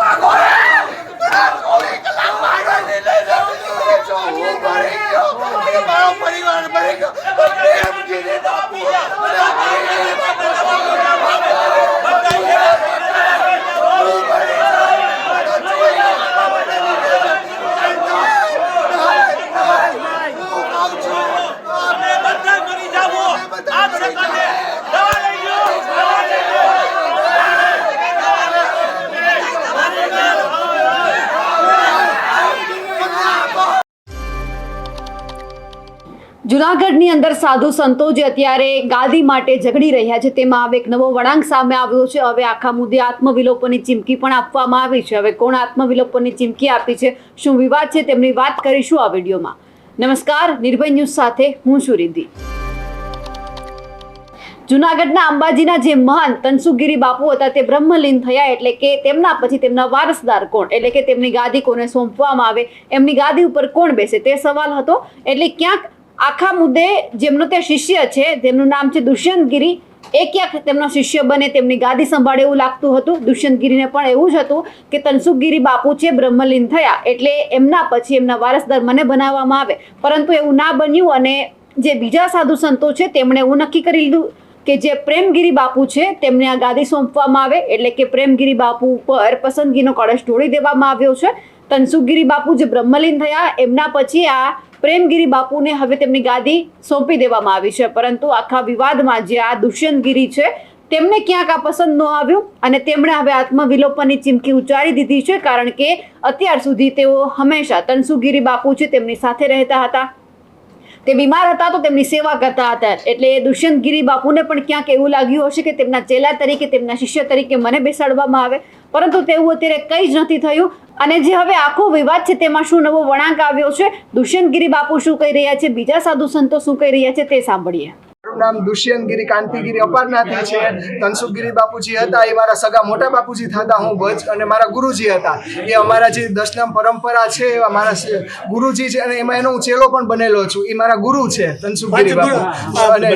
わこれ જુનાગઢની અંદર સાધુ સંતો જે અત્યારે ગાદી માટે ઝઘડી રહ્યા છે, તેમાં હવે એક નવો વળાંક સામે આવ્યો છે. હવે આખા મુદ્દે આત્મવિલોપનની ચીમકી પણ આપવામાં આવી છે. હવે કોણ આત્મવિલોપનની ચીમકી આપી છે, શું વિવાદ છે, તેમની વાત કરીશું આ વિડીયોમાં. નમસ્કાર, નિર્ભય ન્યૂઝ સાથે હું છું રિદ્ધિ. જુનાગઢના અંબાજીના જે મહાન તનસુગીરી બાપુ હતા, તે બ્રહ્મલીન થયા એટલે કે તેમના પછી તેમના વારસદાર કોણ? એટલે કે તેમની ગાદી કોને સોંપવામાં આવે, એમની ગાદી ઉપર કોણ બેસે? તે સવાલ હતો. એટલે ક્યાંક આખા મુદ્દે જેમનો તે શિષ્ય છે, તેમનું નામ છે દુષ્યંતગીરી. એ ક્યાંક તેમનો શિષ્ય બને, તેમની ગાદી સંભાળે એવું લાગતું હતું. દુષ્યંતગીરીને પણ એવું જ હતું કે તનસુખગીરી બાપુ છે, બ્રહ્મલીન થયા. એટલે એમના પછી એમના વારસદાર મને બનાવવામાં આવે. પરંતુ એવું ના બન્યું અને જે બીજા સાધુ સંતો છે, તેમણે એવું નક્કી કરી લીધું કે જે પ્રેમગીરી બાપુ છે, તેમને આ ગાદી સોંપવામાં આવે. એટલે કે પ્રેમગીરી બાપુ પર પસંદગીનો કળશ ઢોળી દેવામાં આવ્યો છે. તનસુખગીરી બાપુ જે બ્રહ્મલીન થયા, એમના પછી આ પ્રેમગીરી બાપુને હવે તેમની ગાદી સોંપી દેવામાં આવી છે. પરંતુ આખા વિવાદમાં જે આ દુષ્યંતગીરી છે, તેમને ક્યાંક આ પસંદ ન આવ્યું અને તેમણે હવે આત્મવિલોપનની ચીમકી ઉચ્ચારી દીધી છે, કારણ કે અત્યાર સુધી તેઓ હંમેશા તનસુગીરી બાપુ છે, તેમની સાથે રહેતા હતા. તે બીમાર હતા તો તેમની સેવા કરતા હતા. એટલે દુષ્યંતગીરી બાપુને પણ ક્યાંક એવું લાગ્યું હશે કે તેમના ચેલા તરીકે, તેમના શિષ્ય તરીકે મને બેસાડવામાં આવે. પરંતુ તેવું અત્યારે કંઈ જ નથી થયું. અને જે હવે આખો વિવાદ છે તેમાં શું નવો વળાંક આવ્યો છે? દુષ્યંતગીરી બાપુ શું કહી રહ્યા છે? બીજા સાધુ સંતો શું કહી રહ્યા છે તે સાંભળીએ. નામ દુષ્યંતગીરી કાંતિગીરી અપારનાથી છે. તનસુખગીરી બાપુજી હતા એ મારા સગા મોટા બાપુજી થતા હું ભજ અને મારા ગુરુજી હતા. એ અમારા જે દશનામ પરંપરા છે એવા મારા ગુરુજી છે અને એમાં એનો હું ચેલો પણ બનેલો છું. એ મારા ગુરુ છે તનસુખગીરી બાપુ. અને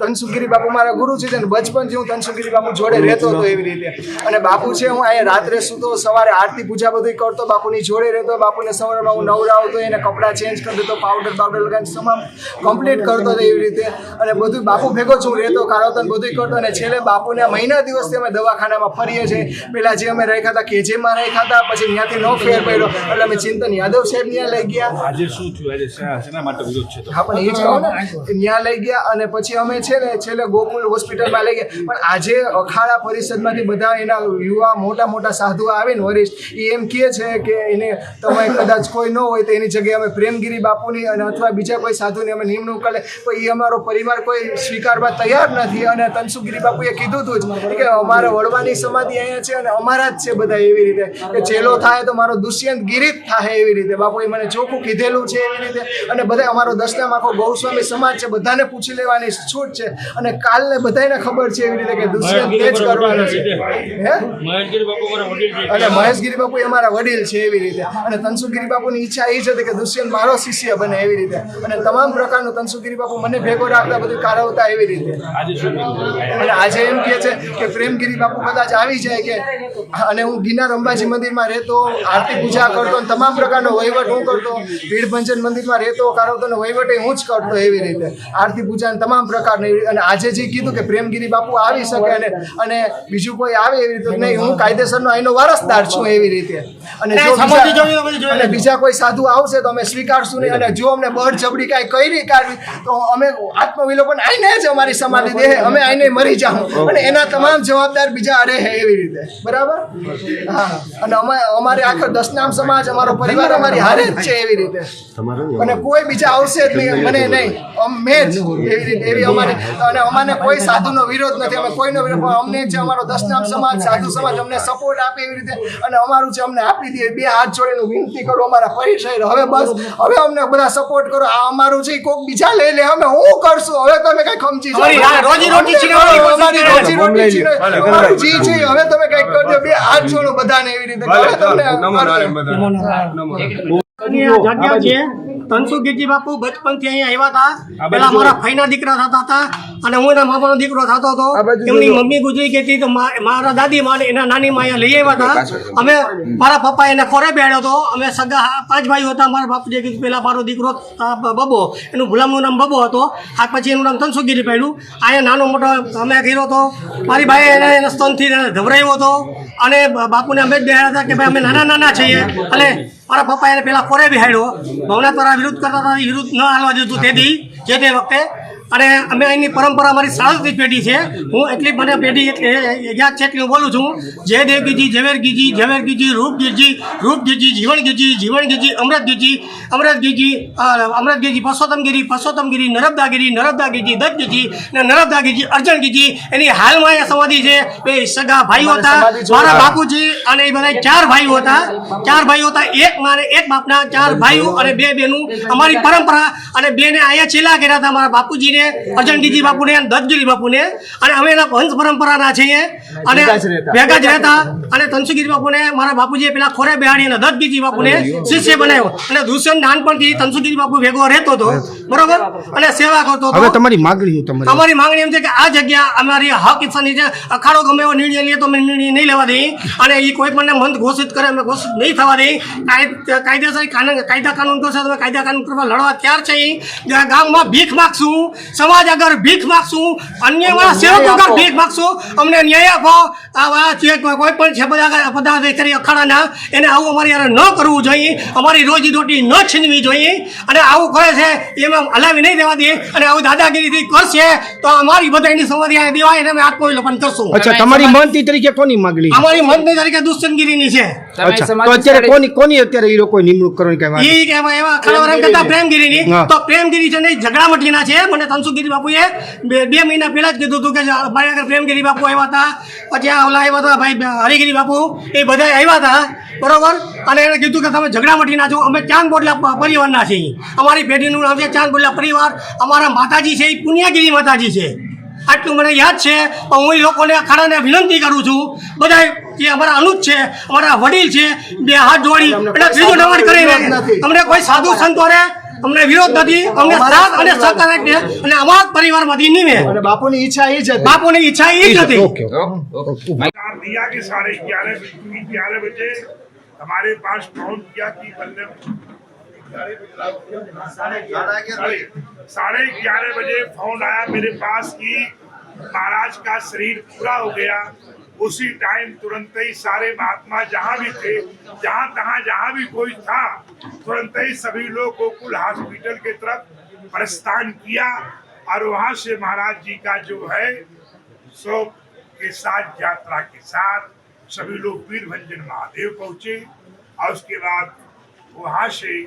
તનસુખગીરી બાપુ મારા ગુરુ છે અને બચપનથી હું તનસુખગીરી બાપુ જોડે રહેતો હતો એવી રીતે. અને બાપુ છે હું અહીંયા રાત્રે સૂતો સવારે આરતી પૂજા બધી કરતો બાપુની જોડે રહેતો બાપુને સવારમાં હું નવરાવતો એને કપડાં ચેન્જ કરતો પાવડર પાવડર લગાવીને તમામ કમ્પ્લીટ કરતો હતો એવી રીતે. અને બધું બાપુ ભેગો છું રહેતો કાઢતો ને બધું કરતો અને છેલ્લે બાપુને મહિના દિવસથી અમે દવાખાનામાં ફરીએ છીએ. પેલા જે અમે રાખ્યા હતા કેજેમાં રાખ્યા હતા પછી ત્યાંથી નો ફેર પડ્યો. એટલે અમે ચિંતન યાદવ સાહેબ ત્યાં લઈ ગયા. આજે શું થયું? આજે શેના માટે વિરોધ છે હા પણ એ જ કહું ને ત્યાં લઈ ગયા અને પછી અમે છે ને છેલ્લે ગોકુલ હોસ્પિટલમાં લઈ ગયા. પણ આજે અખાડા પરિષદમાંથી બધા એના યુવા મોટા મોટા સાધુઓ આવે ને વરિષ્ઠ એ એમ કહે છે કે એને તમે કદાચ કોઈ ન હોય તો એની જગ્યાએ અમે પ્રેમગીરી બાપુની અને અથવા બીજા કોઈ સાધુની અમે નિમણૂક કરે તો એ અમારો પરિવાર કોઈ સ્વીકારવા તૈયાર નથી અને તનસુગીરી બાપુએ કીધું હતું જ કે અમારે વડવાની સમાધિ અહીંયા છે અને અમારા જ છે બધા એવી રીતે. કે ચેલો થાય તો મારો દુષ્યંત ગીરી જ થાય એવી રીતે. બાપુએ મને ચોખ્ખું કીધેલું છે એવી રીતે. અને બધા અમારો દસનામ આખો ગૌસ્વામી સમાજ છે બધાને પૂછી લેવાની છૂટ છે. અને કાલને બધાને ખબર છે એવી રીતે કે દુષ્યંત તે જ કરવાનો છે. હે? અને મહેશગીરી બાપુ એ અમારા વડીલ છે એવી રીતે. અને તનસુગીરી બાપુની ઈચ્છા એ જ હતી કે દુષ્યંત મારો શિષ્ય બને એવી રીતે. અને તમામ પ્રકારનું તનસુગીરી બાપુ મને ભેગો રાખતા બધું કારવતા એવી રીતે. આજે અને આજે એમ કહે છે કે પ્રેમગીરી બાપુ કદાચ આવી જાય કે અને હું ગિરનાર અંબાજી મંદિરમાં રહેતો આરતી પૂજા કરતો તમામ પ્રકારનો વહીવટ હું કરતો ભીડભંજન મંદિરમાં રહેતો કારવતો અને વહીવટ હું જ કરતો એવી રીતે. આરતી પૂજા તમામ પ્રકારની અને આજે જે કીધું કે પ્રેમગીરી બાપુ આવી શકે અને અને બીજું કોઈ આવે એવી રીતે નહીં હું કાયદેસરનો અહીંનો વારસદાર છું એવી રીતે. અને જો બીજા- અને બીજા કોઈ સાધુ આવશે તો અમે સ્વીકારશું નહીં. અને જો અમને બળ જબડી કાંઈ કરી કાઢવી તો અમે આત્મવિલોપન આઈને જ અમારી સમાધિ દે અમે આઈને મરી જાઉં અને એના તમામ જવાબદાર બીજા અરે હે એવી રીતે. બરાબર? હા. અને અમે અમારે આખો દસનામ સમાજ અમારો પરિવાર અમારી હારે જ છે એવી રીતે. અને કોઈ બીજા આવશે જ નહીં મને નહીં. અમે જ એવી રીતે એવી અમારી અને અમારે કોઈ સાધુનો વિરોધ નથી. અમે કોઈનો વિરોધ અમને જે અમારો દસનામ સમાજ સાધુ સમાજ અમને સપોર્ટ આપે એવી રીતે. અને અમારું જે અમને આપી દે બે હાથ જોડીને વિનંતી કરો અમારા પરિચય હવે બસ હવે અમને બધા સપોર્ટ કરો. આ અમારું છે કોઈક બીજા લઈ લે અમે હું કરશું? હવે તમે કઈ ખમજી જાઓ. રોજી રોટી છીનવવાની અમારી રોજી રોટી છીનવવાની. જી જી હવે તમે કઈ કરજો બે હાથ છોડો બધાને એવી રીતે તમને જગ્યા છે. ધનસુખગીરજી બાપુ બચપનથી અહીંયા આવ્યા હતા. પેલા મારા ભાઈના દીકરા થતા હતા અને હું એના મામાનો દીકરો થતો હતો. એમની મમ્મી ગુજરી ગઈ હતી તો મારા દાદી માને એના નાની માં અહીંયા લઈ આવ્યા હતા. અમે મારા પપ્પા એને ખોરે બેડ્યો હતો. અમે સગા પાંચ ભાઈઓ હતા. મારા બાપુજી કીધું પેલા મારો દીકરો બબો. એનું ગુલામનું નામ બબો હતો. આ પછી એનું નામ ધનસુખગીરી પડ્યું. અહીંયા નાનો મોટો અમે કર્યો હતો. મારી ભાઈએ એને એના સ્તનથી એને ધવરાવ્યો હતો. અને બાપુને અમે જ બેહાડ્યા હતા કે ભાઈ અમે નાના નાના છીએ. અને મારા પપ્પા એને પેલા કોરે બિહાડ્યો. ભવનાથ વિરુદ્ધ કરતા હતા વિરુદ્ધ ન હાલવા દીધું તેથી જે તે વખતે અને અમે અહીંની પરંપરા અમારી સાડત્રીસ પેઢી છે. હું એટલી મને પેઢી યાદ છે એટલી હું બોલું છું. જય દેવગીજી ઝવેરગીજી ઝવેર ગીજી રૂપગીરજી જીવણગીરજી જીવણગીરજી અમૃતગીરજી અમૃતગીરજી ગીજી જીવન ગીજી જીવન ગીજી અમૃત ગીજી અમૃત ગીજી અ, અમૃત ગીજી પરસોત્તમગીરી પરસોત્તમગીરી નરબદાગીરી નરબદાગીજી દત્તગીરજી અને ને અર્જણગીરજી. એની હાલમાં એ સમાધિ છે. બે સગા ભાઈઓ હતા. મારા બાપુજી અને એ બધા ચાર ભાઈઓ હતા. ચાર ભાઈઓ હતા. એક મારે એક બાપના ચાર ભાઈઓ અને બે બેનું. અમારી પરંપરા અને બેને અહીંયા છેલ્લા કર્યા હતા. મારા બાપુજીને અર્જનગીજી બાપુને અને દત્તગીરી બાપુને. અને અમે એના વંશ પરંપરાના છીએ. અને ભેગા જ રહેતા. અને તનસુગીરી બાપુને મારા બાપુજીએ પેલા ખોરે બેહાડી અને દત્તગીજી બાપુને શિષ્ય બનાવ્યો. અને દુષ્યંત નાનપણથી તનસુગીરી બાપુ ભેગો રહેતો હતો. બરોબર? અને સેવા કરતો હવે હતો તમારી માંગણી તમારી. માંગણી એમ છે કે આ જગ્યા અમારી હક ઈચ્છાની છે. અખાડો ગમે એવો નિર્ણય લઈએ તો અમે નિર્ણય નહીં લેવા દઈએ. અને એ કોઈ પણ મંત ઘોષિત કરે અમે ઘોષિત નહીં થવા દઈએ. કાયદ- કાયદેસર કાનૂન કાયદા કાનૂન કરશે તો કાયદા કાનૂન કરવા લડવા તૈયાર છે ગામમાં ભીખ માગશું. સમાજ આગળ ભીખ માગશું અન્ય વાળા સેવકો આગળ ભીખ માગશું અમને ન્યાય આપો. આવા જે કોઈ કોઈ પણ છે બધા પદાધિકારી અખાડાના. એને આવું અમારી યાર ન કરવું જોઈએ. અમારી રોજી રોટી ન છીનવી જોઈએ. અને આવું કરે છે એમાં હલાવી નહીં દેવા દે. અને આવું દાદાગીરીથી કરશે તો અમારી બધાની સમાધિ અહીંયા દેવાય અને અમે આત્મવિલોપન કરશું. અચ્છા તમારી મંત્રી તરીકે કોની માગણી અમારી મનતી તરીકે દુષ્યંતગીરીની છે. તો અત્યારે કોની કોની અત્યારે એ લોકો નિમણૂક કરવાની કઈ એ કે એવા ખરાબ એમ કહેતા પ્રેમગીરીની. તો પ્રેમગીરી છે ને એ છે. મને તનસુગીરી બાપુએ બે બે મહિના પહેલા જ કીધું હતું કે મારી આગળ પ્રેમગીરી બાપુ આવ્યા હતા. પછી આ ઓલા આવ્યા હતા ભાઈ હરિગીરી બાપુ. એ બધા આવ્યા હતા. બરોબર? અને એણે કીધું કે તમે ઝઘડામટીના છો. અમે ચાંદ બોટલા પરિવારના છીએ. અમારી પેઢીનું નામ છે ચાંદ બોટલા પરિવાર. અમારા માતાજી છે એ પુણ્યગીરી માતાજી છે. આટલું મને યાદ છે. પણ હું એ લોકોને ખાડાને વિનંતી કરું છું. બધા જે અમારા અનુજ છે અમારા વડીલ છે બે હાથ જોડી અને ત્રીજું નંબર કરીને અમને કોઈ સાધુ સંતોને અમને વિરોધ નથી અમને સાથ અને સહકાર આપે અને અમારા પરિવારમાંથી નીમે અને બાપુની ઈચ્છા એ જ હતી બાપુની ઈચ્છા એ જ હતી ઓકે सरकार दिया कि साढ़े ग्यारह बजे ग्यारह बजे हमारे पास फोन किया कि बल्लभ साढ़े ग्यारह बजे फोन आया मेरे पास कि महाराज का शरीर पूरा हो गया उसी टाइम तुरंत ही सारे महात्मा जहाँ भी थे, जहाँ तहाँ जहाँ भी कोई था, तुरंत ही सभी लोग गोकुल हॉस्पिटल के तरफ़ प्रस्थान किया और वहाँ से महाराज जी का जो है सो के साथ, यात्रा के साथ सभी लोग वीरभंजन महादेव पहुँचे और उसके बाद वहाँ से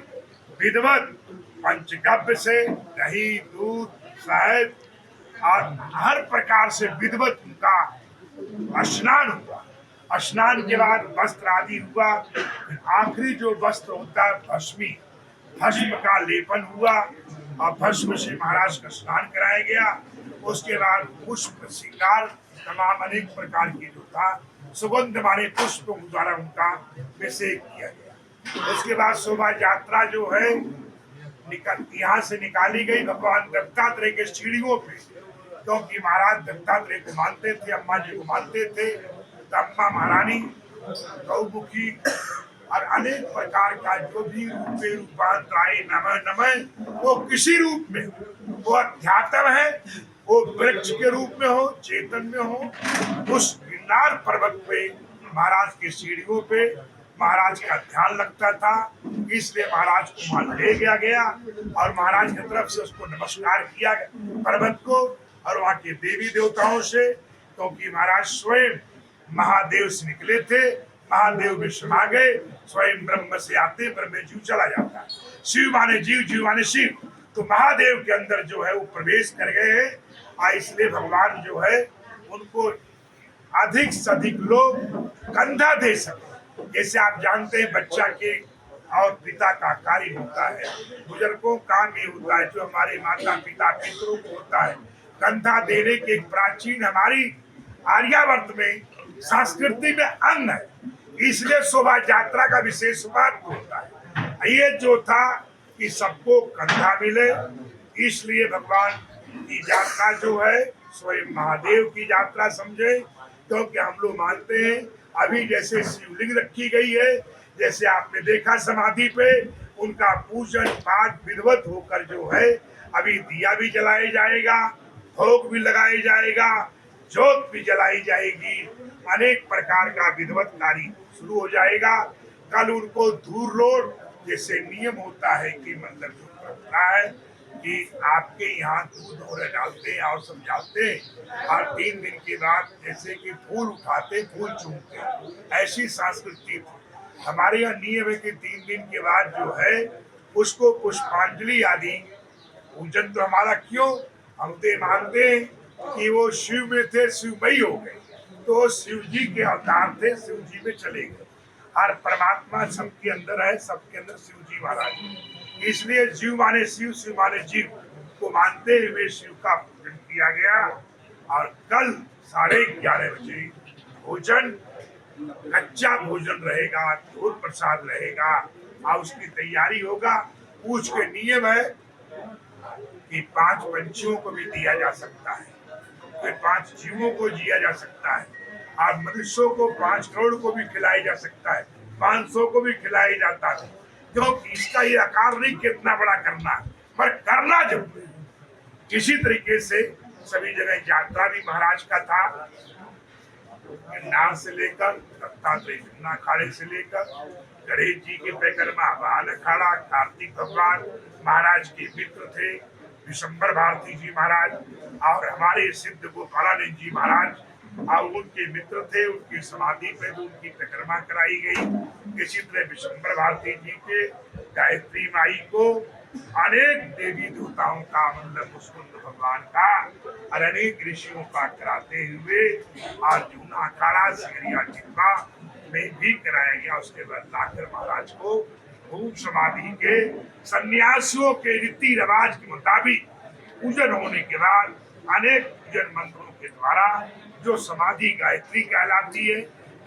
विधवत पंचगव्य से दही, दूध, शहद और हर प्रकार से विधवत उनका स्नान हुआ। स्नान के बाद वस्त्र आदि हुआ। आखिरी जो वस्त्र होता है भस्मी। भस्म का लेपन हुआ। और भस्म से महाराज का स्नान कराया गया। उसके बाद पुष्प, श्रृंगार, तमाम अनेक प्रकार के जो था, सुगंध माने पुष्पों द्वारा उनका अभिषेक किया गया। उसके बाद शोभा यात्रा जो है, निकल यहाँ से निकाली गई। भगवान दत्तात्रेय के सीढ़ियों पे क्योंकि महाराज दत्तात्रेय को मानते थे, अम्मा जी को मानते थे तो अम्मा महारानी, गौमुखी और अनेक प्रकार का जो भी रूपे रूपांतर आए नमः नमः, वो किसी रूप में, वो अध्यात्म है, वो वृक्ष के रूप में हो, चेतन में हो, उस गिरनार पर्वत पे, महाराज की सीढ़ियों पे महाराज का ध्यान लगता था, इसलिए महाराज को वहाँ ले गया गया और महाराज की तरफ़ से उसको नमस्कार किया पर्वत को और वहाँ के देवी देवताओं से, क्योंकि महाराज स्वयं महादेव से निकले थे, महादेव में समा गए, स्वयं ब्रह्म से आते, ब्रह्म जीव चला जाता। शिव माने जीव जीव माने शिव। तो महादेव के अंदर जो है वो प्रवेश कर गए हैं। और इसलिए भगवान जो है, उनको अधिक से अधिक लोग कंधा दे सके। जैसे आप जानते हैं, बच्चा के और पिता का कार्य होता है। बुज़ुर्गों काम ये होता है, जो हमारे माता पिता पितरों को होता है कंधा देने के एक प्राचीन हमारी आर्यावर्त में, संस्कृति में अंग है। इसलिए शोभा यात्रा का विशेष महत्व होता है। ये जो था कि सबको कंधा मिले, इसलिए भगवान की यात्रा जो है, स्वयं महादेव की यात्रा समझे, क्योंकि हम लोग मानते हैं, अभी जैसे शिवलिंग रखी गई है, जैसे आपने देखा समाधि पे, उनका पूजन पाठ विधवत होकर जो है, अभी दिया भी जलाया जाएगा। भोग भी लगाया जाएगा, जोत भी जलाई जाएगी। अनेक प्रकार का विधवत कार्य शुरू हो जाएगा। कल उनको दूर रोड जैसे नियम होता है कि मतलब जो परंपरा है कि आपके यहाँ दूध और डालते हैं और समझाते हैं। और तीन दिन के बाद जैसे कि फूल उठाते, फूल चूमते ऐसी संस्कृति हमारे यहाँ नियम है कि तीन दिन के बाद जो है, उसको पुष्पांजलि आदि। पूजन तो हमारा क्यों? हम तो मानते कि वो शिव में थे, शिवमयी हो गए। तो शिव जी के अवतार थे शिव जी में चले गए। हर परमात्मा सबके अंदर है, सबके अंदर शिव जी महाराज इसलिए जीव माने शिव शिव माने जीव को मानते हुए शिव का पूजन किया गया। और कल साढ़े ग्यारह बजे भोजन, कच्चा भोजन रहेगा धूल प्रसाद रहेगा, और उसकी तैयारी होगा। पूछ के नियम है कि पाँच पंछियों को भी दिया जा सकता है। फिर पाँच जीवों को जिया जा सकता है। और मनुष्यों को पाँच करोड़ को भी खिलाया जा सकता है। पाँच सौ को भी खिलाया जाता है। क्योंकि इसका ये आकार नहीं कितना बड़ा करना पर करना है। इसी तरीके से सभी जगह यात्रा भी महाराज का था। नाव से लेकर दत्तात्रेय अखाड़े से लेकर, गणेश जी के परिक्रमा बाल अखाड़ा कार्तिक भगवान महाराज के मित्र थे। विशंबर भारती जी महाराज और हमारे सिद्ध गोपालानंद जी महाराज, और उनके मित्र थे, उनकी समाधि पे भी उनकी परिक्रमा कराई गई। इसी तरह विशंबर भारती जी के गायत्री माई को अनेक देवी देवताओं का मतलब मुस्कुंद भगवान का और अनेक ऋषियों का कराते हुए और जूना अखाड़ा सिगरिया टिब्बा में भी कराया गया। उसके बाद लाकर महाराज को भूख समाधि के सन्यासियों के रीति रिवाज के मुताबिक पूजन होने के बाद अनेक पूजन मंत्रों के द्वारा जो समाधि गायत्री कहलाती है,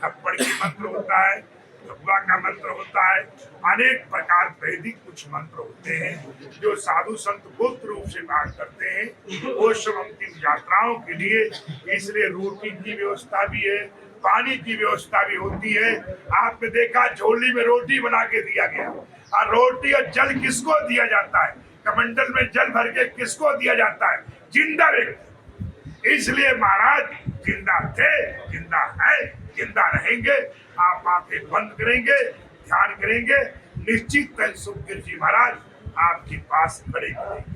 थप्पड़ के मंत्र होता है भगवा का मंत्र होता है, अनेक प्रकार वैदिक कुछ मंत्र होते हैं जो साधु संत गुप्त रूप से पाठ करते हैं। वो अंतिम यात्राओं के लिए, इसलिए रोटी की व्यवस्था भी है पानी की व्यवस्था भी होती है। आपने देखा, झोली में रोटी बना के दिया गया। और रोटी और जल किसको दिया जाता है? कमंडल में जल भर के किसको दिया जाता है? ज़िंदा व्यक्ति इसलिए महाराज, ज़िंदा थे, ज़िंदा है, ज़िंदा रहेंगे। आप आँखें बंद करेंगे, ध्यान करेंगे। निश्चित सुखदेव जी महाराज, आपके पास खड़े होंगे।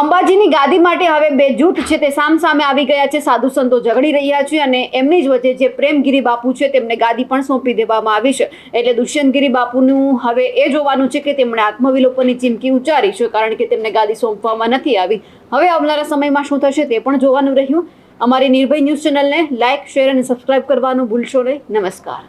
અંબાજીની ગાદી માટે હવે બે જૂથ છે તે સામસામે આવી ગયા છે. સાધુ સંતો ઝઘડી રહ્યા છે અને એમની જ વચ્ચે જે પ્રેમગીરી બાપુ છે તેમને ગાદી પણ સોંપી દેવામાં આવી છે. એટલે દુષ્યંતગીરી બાપુનું હવે એ જોવાનું છે કે તેમણે આત્મવિલોપનની ચીમકી ઉચ્ચારી છે કારણ કે તેમને ગાદી સોંપવામાં નથી આવી. હવે આવનારા સમયમાં શું થશે તે પણ જોવાનું રહ્યું. અમારી નિર્ભય ન્યૂઝ ચેનલને લાઇક શેર અને સબસ્ક્રાઇબ કરવાનું ભૂલશો નહીં. નમસ્કાર.